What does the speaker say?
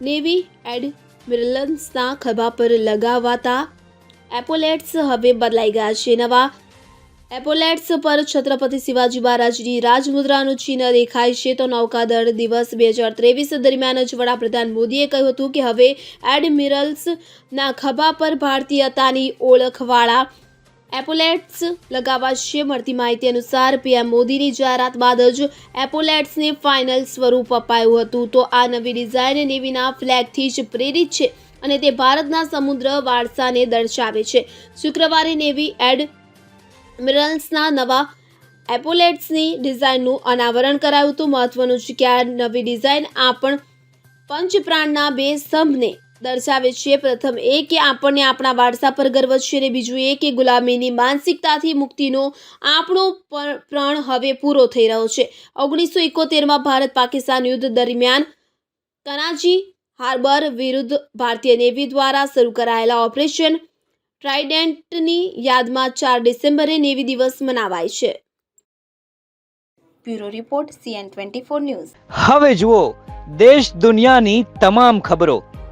Navy એડમિરલન્સના ખભા પર લગાવાતા એપોલેટ્સ હવે બદલાઈ ગયા છે. નવા એપોલેટ્સ પર છત્રપતિ શિવાજી મહારાજની રાજમુદ્રાનું ચિહ્ન દેખાય છે તો નૌકાદળ દિવસ બે હજાર ત્રેવીસ દરમિયાન જ વડાપ્રધાન મોદીએ કહ્યું હતું કે હવે એડમિરલ્સના ખભા પર ભારતીયતાની ઓળખવાળા એપોલેટ્સ લગાવવા છે મળતી માહિતી અનુસાર પીએમ મોદીની જાહેરાત બાદ જ એપોલેટ્સને ફાઇનલ સ્વરૂપ અપાયું હતું. તો આ નવી ડિઝાઇન નેવીના ફ્લેગથી જ પ્રેરિત છે અને તે ભારતના સમુદ્ર વારસાને દર્શાવે છે. શુક્રવારે નેવી એડમિરલ્સના નવા એપોલેટ્સની ડિઝાઇનનું અનાવરણ કરાયું હતું. મહત્વનું છે કે આ નવી ડિઝાઇન આ પણ પંચપ્રાણના બે સ્તંભને દર્શાવે છે પ્રથમ એ કે આપણને આપણા વારસા પર ગર્વ છે અને બીજું એ કે ગુલામીની માનસિકતાથી મુક્તિનો આપણો પર- પ્રણ હવે પૂરો થઈ રહ્યો છે. ઓગણીસો એકોતેરમાં ભારત પાકિસ્તાન યુદ્ધ દરમિયાન કરાચી હાર્બર વિરુદ્ધ ભારતીય નેવી દ્વારા શરૂ કરાયેલા ઓપરેશન ટ્રાઇડેન્ટની યાદમાં ચાર ડિસેમ્બરે નેવી દિવસ મનાવાય છે. Bureau report CN twenty four news. હવે જુઓ દેશ દુનિયાની તમામ ખબરો.